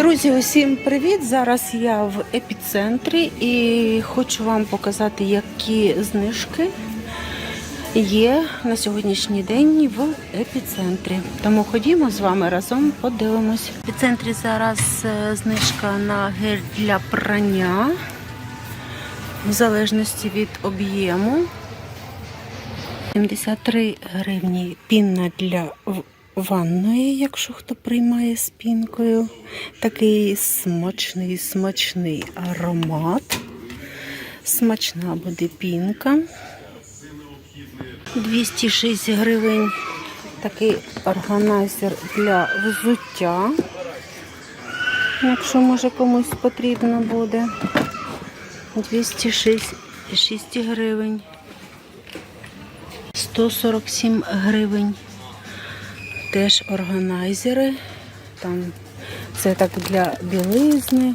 Друзі, усім привіт! Зараз я в епіцентрі і хочу вам показати, які знижки є на сьогоднішній день в епіцентрі. Тому ходімо з вами разом подивимось. В епіцентрі зараз е, знижка на гель для прання, в залежності від об'єму. 73 гривні пінна для ванної, якщо хто приймає з пінкою. Такий смачний, смачний аромат. Смачна буде пінка. 206 гривень. Такий органайзер для взуття. Якщо може комусь потрібно буде. 206 6 гривень. 147 гривень. Теж органайзери. Там це так для білизни,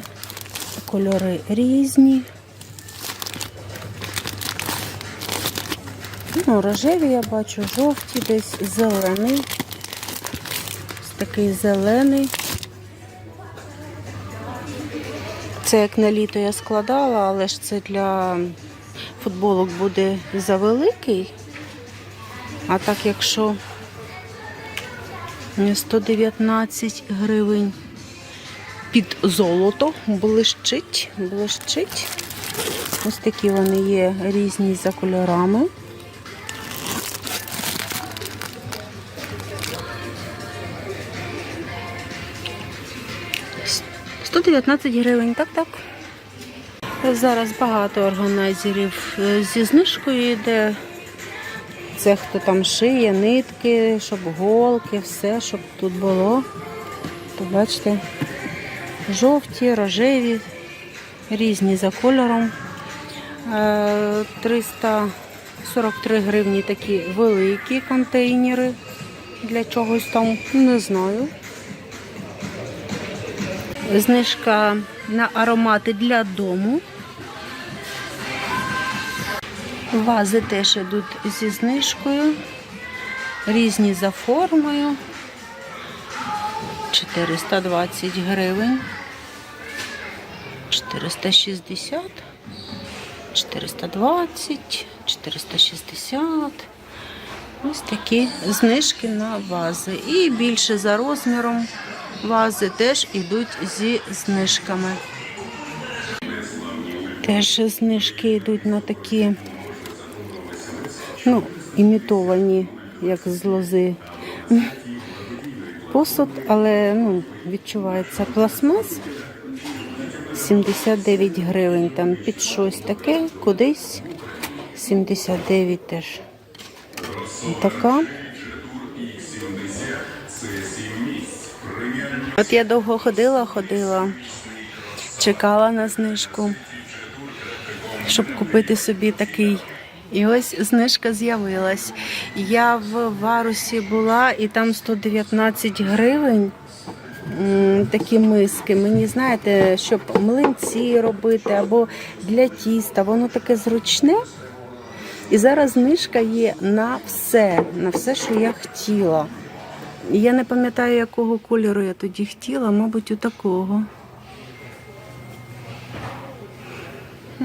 кольори різні. Ну, рожеві я бачу, жовті, десь зелений. Ось такий зелений. Це як на літо я складала, але ж це для футболок буде завеликий. А так, якщо 119 гривень під золото, блищить, блищить. Ось такі вони є різні за кольорами. С- 119 гривень, так, так. Зараз багато органайзерів е, зі знижкою йде. Це хто там шиє, нитки, щоб голки, все, щоб тут було. То бачите, жовті, рожеві, різні за кольором. Е, 343 гривні такі великі контейнери. Для чогось там, не знаю. Знижка на аромати для дому. Вази теж йдуть зі знижкою. Різні за формою. 420 гривень. 460, 420, 460. Ось такі знижки на вази. І більше за розміром вази теж йдуть зі знижками. Теж знижки йдуть на такі ну, імітовані, як з лози. Посуд, але ну, відчувається пластмас. 79 гривень там під щось таке, кудись. 79 теж. Така. От я довго ходила, ходила, чекала на знижку, щоб купити собі такий. І ось знижка з'явилась. Я в варусі була і там 119 гривень. Такі миски. Мені знаєте, щоб млинці робити або для тіста. Воно таке зручне. І зараз знижка є на все, на все, що я хотіла. Я не пам'ятаю, якого кольору я тоді хотіла, мабуть, у такого.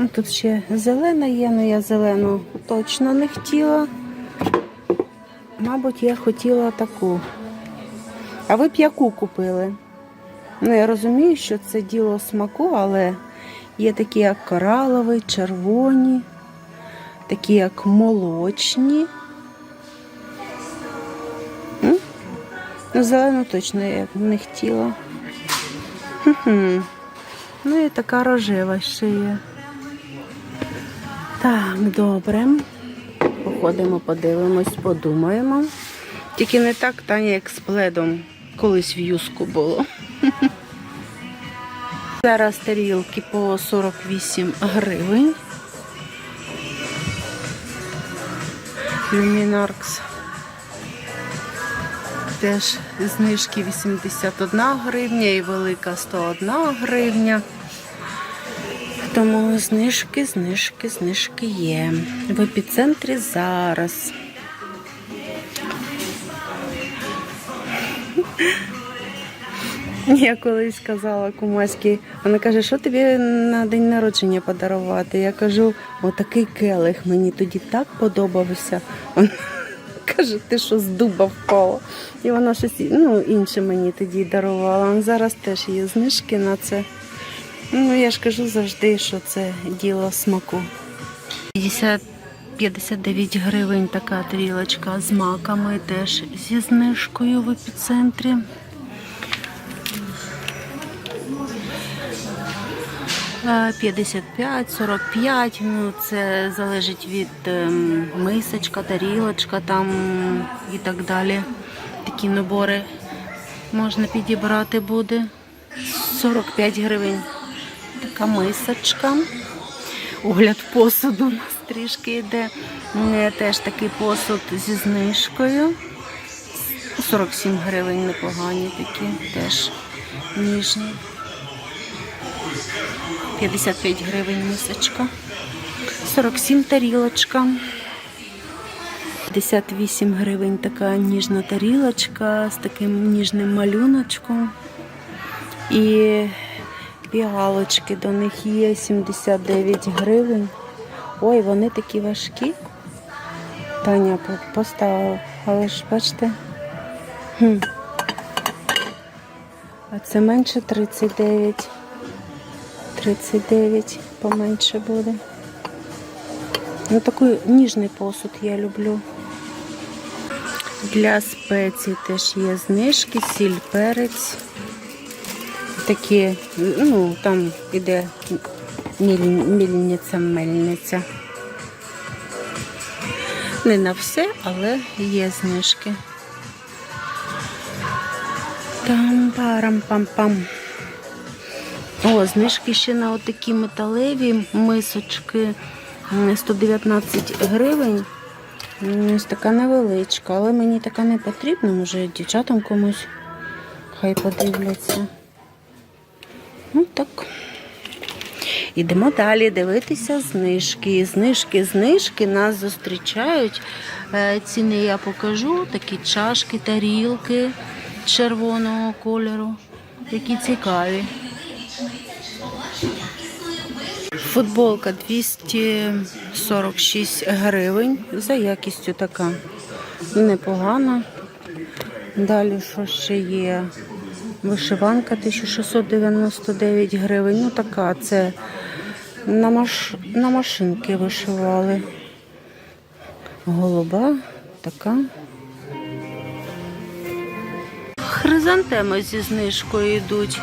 Ну, Тут ще зелена є, але я зелену точно не хотіла. Мабуть, я хотіла таку. А ви б яку купили? Ну, я розумію, що це діло смаку, але є такі, як коралові, червоні, такі, як молочні. Ну, зелену точно я б не хотіла. Ну і така рожева ще є. Добре. Походимо, подивимось, подумаємо. Тільки не так, Таня, як з пледом. Колись в юску було. Зараз тарілки по 48 гривень. Люмінаркс. Теж знижки 81 гривня і велика 101 гривня. Тому знижки, знижки, знижки є. В епіцентрі зараз. Я колись казала кумаськи, вона каже, що тобі на день народження подарувати? Я кажу, отакий келих мені тоді так подобався. Вона каже, ти що з дуба впала. І вона щось ну, інше мені тоді дарувала. Зараз теж є знижки на це. Ну, я ж кажу завжди, що це діло смаку. 50 59 гривень така трілочка з маками теж зі знижкою в епіцентрі. Е, 55, 45, ну це залежить від ем, мисочка, тарілочка там і так далі. Такі набори можна підібрати буде. 45 гривень. Така мисочка. Огляд посуду у нас трішки йде. Е, Теж такий посуд зі знижкою. 47 гривень непогані такі, теж ніжні. 55 гривень мисочка. 47 тарілочка. 58 гривень така ніжна тарілочка з таким ніжним малюночком. І піалочки до них є 79 гривень. Ой, вони такі важкі. Таня поставила, але ж бачите. Хм. А це менше 39. 39 поменше буде. Ну, такий ніжний посуд я люблю. Для спецій теж є знижки, сіль, перець. Такі, ну, там іде мільниця, мельниця. Не на все, але є знижки. Там парам пам пам О, знижки ще на отакі металеві мисочки 119 гривень. Ось така невеличка, але мені така не потрібна, може дівчатам комусь хай подивляться. Ну так. Ідемо далі дивитися знижки. Знижки, знижки нас зустрічають. Е, Ціни я покажу. Такі чашки, тарілки червоного кольору. Які цікаві. Футболка 246 гривень. За якістю така непогана. Далі що ще є? Вишиванка 1699 гривень. Ну така, це на, маш... на машинки вишивали. Голуба така. Хризантеми зі знижкою йдуть.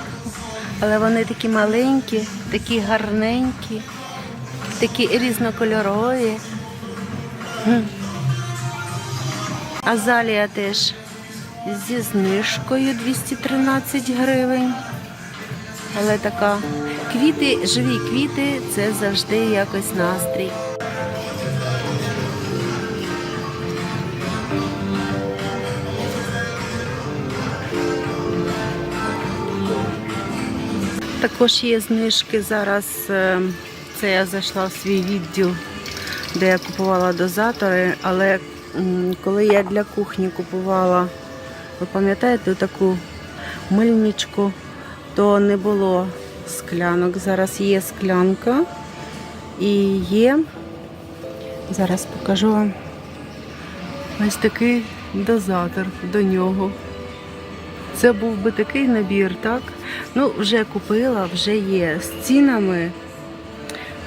Але вони такі маленькі, такі гарненькі, такі різнокольорові. Азалія теж зі знижкою 213 гривень. Але така квіти, живі квіти це завжди якось настрій. Також є знижки зараз. е, Це я зайшла в свій відділ, де я купувала дозатори, але коли я для кухні купувала, ви пам'ятаєте, таку мильничку, то не було склянок. Зараз є склянка і є. Зараз покажу вам ось такий дозатор до нього. Це був би такий набір, так? Ну, вже купила, вже є з цінами.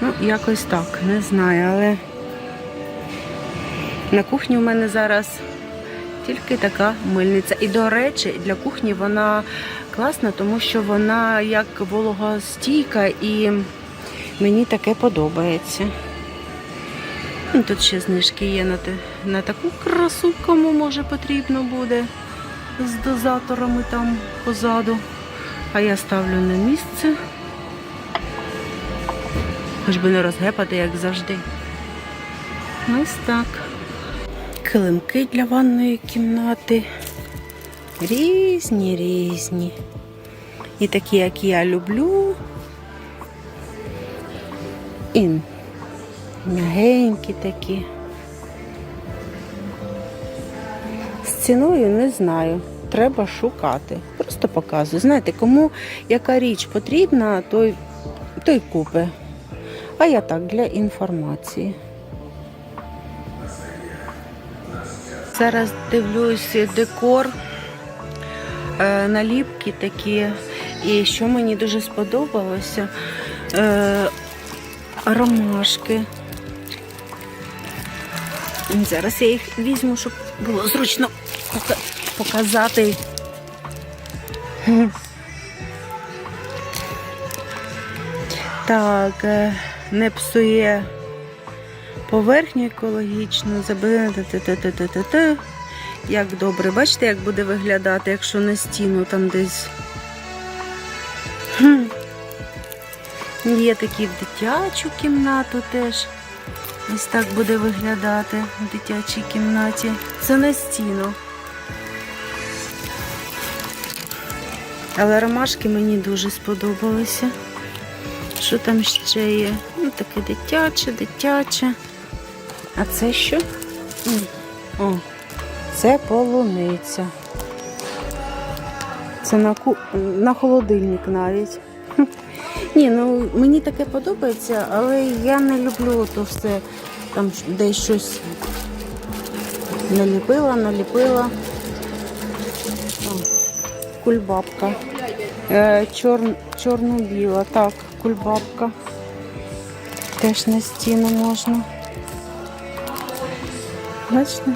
Ну, якось так, не знаю, але на кухні у мене зараз тільки така мильниця. І, до речі, для кухні вона класна, тому що вона як вологостійка і мені таке подобається. Ну, Тут ще знижки є на, на таку красу, кому може потрібно буде з дозаторами там позаду. А я ставлю на місце. Хоч би не розгепати, як завжди. Ось так. Килимки для ванної кімнати. Різні, різні. І такі, як я люблю. І м'ягенькі такі. З ціною не знаю. Треба шукати. Просто показую. Знаєте, кому яка річ потрібна, той, той купи. А я так для інформації. Зараз дивлюсь декор, е, наліпки такі. І що мені дуже сподобалося, е, ромашки. Зараз я їх візьму, щоб було зручно показати. Так, е, не псує поверхню екологічну, забили. Як добре, бачите, як буде виглядати, якщо на стіну там десь. Є такі в дитячу кімнату теж. Ось так буде виглядати в дитячій кімнаті. Це на стіну. Але ромашки мені дуже сподобалися. Що там ще є? Ну, таке дитяче, дитяче. А це що? О, це полуниця. Це на, ку... на холодильник навіть. Ні, ну мені таке подобається, але я не люблю то все там десь щось наліпила, наліпила. О, кульбабка. Е, чор... Чорно-біла, так, кульбабка. Теж на стіну можна. Бачите?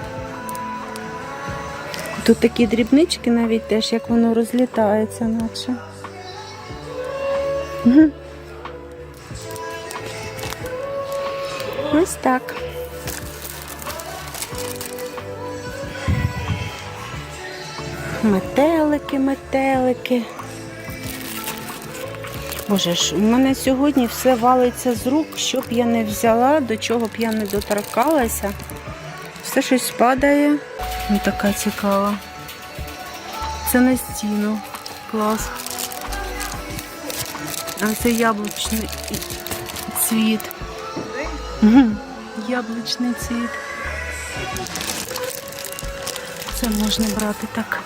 Тут такі дрібнички навіть теж, як воно розлітається, наче. Ось так. Метелики, метелики. Боже ж, у мене сьогодні все валиться з рук, що б я не взяла, до чого б я не доторкалася. Все щось падає. Ну, така цікава. Це на стіну. Клас. А це яблучний цвіт. Яблучний цвіт. Це можна брати так.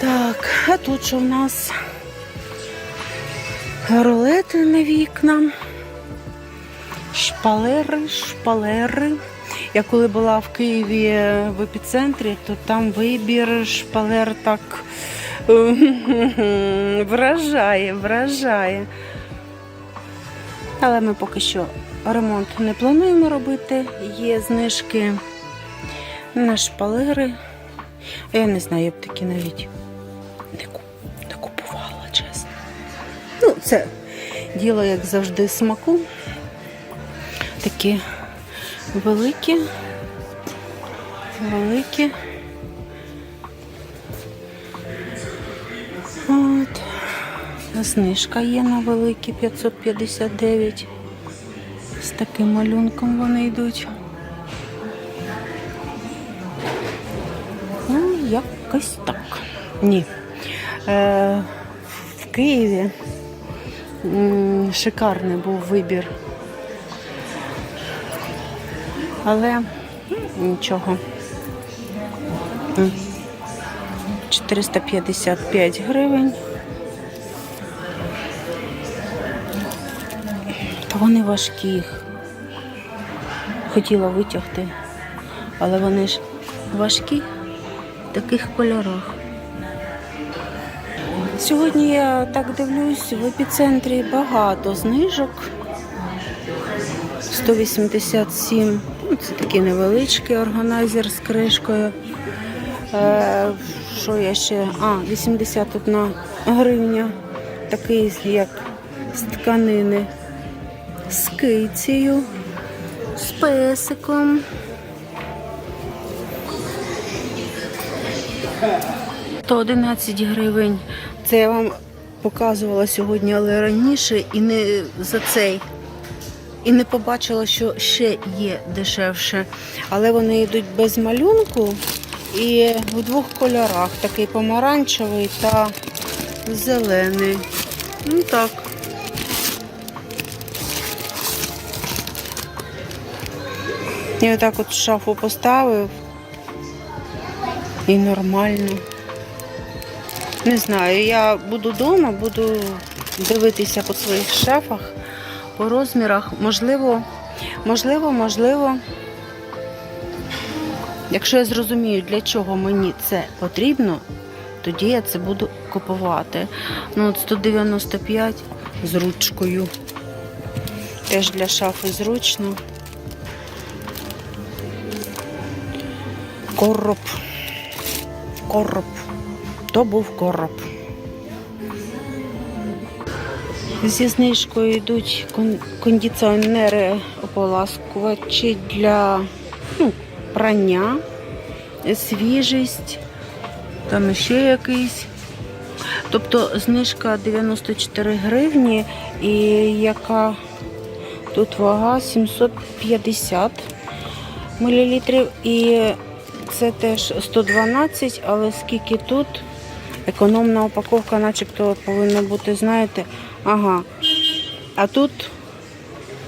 Так, а тут що в нас? Ролети на вікна. Шпалери, шпалери. Я коли була в Києві в епіцентрі, то там вибір шпалер так вражає, вражає. Але ми поки що ремонт не плануємо робити. Є знижки на шпалери. Я не знаю, я б такі навіть не, купувала, чесно. Ну, це діло, як завжди, смаку. Такі великі, великі. От. Знижка є на великі 559. З таким малюнком вони йдуть. Ну, якось так. Ні. Е, в Києві шикарний був вибір. Але нічого. 455 гривень. Та вони важкі. Хотіла витягти, але вони ж важкі в таких кольорах. Сьогодні я так дивлюсь, в епіцентрі багато знижок. 187. Ну, Це такий невеличкий органайзер з кришкою. Е, що я ще? А, 81 гривня. Такий, як з тканини. З кицею, з песиком. То 11 гривень. Це я вам показувала сьогодні, але раніше і не за цей. І не побачила, що ще є дешевше. Але вони йдуть без малюнку і в двох кольорах: такий помаранчевий та зелений. Ну так. І отак от шафу поставив. І нормально. Не знаю, я буду вдома, буду дивитися по своїх шафах, по розмірах. Можливо, можливо, можливо. Якщо я зрозумію, для чого мені це потрібно, тоді я це буду купувати. Ну, от 195 з ручкою. Теж для шафи зручно. Короб. Короб. То був короб. Зі знижкою йдуть кондиціонери ополаскувачі для ну, прання, свіжість, там ще якийсь. Тобто знижка 94 гривні і яка тут вага 750 мл. І це теж 112, але скільки тут? Економна упаковка, начебто повинна бути, знаєте, ага. А тут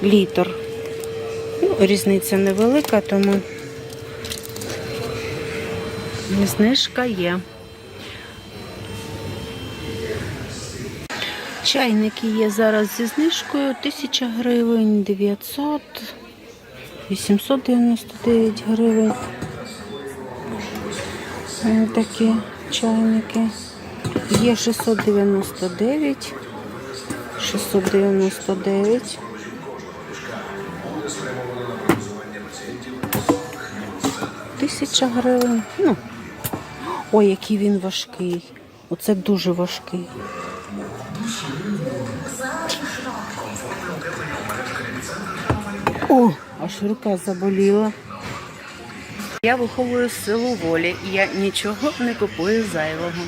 літр. Ну, різниця невелика, тому знижка є. Чайники є зараз зі знижкою 1000 гривень, 900, 899 гривень. Такі чайники. Є 699, 699. Тисяча гривень. Ну. Ой, який він важкий. Оце дуже важкий. О, аж рука заболіла. Я виховую силу волі, і я нічого не купую зайвого.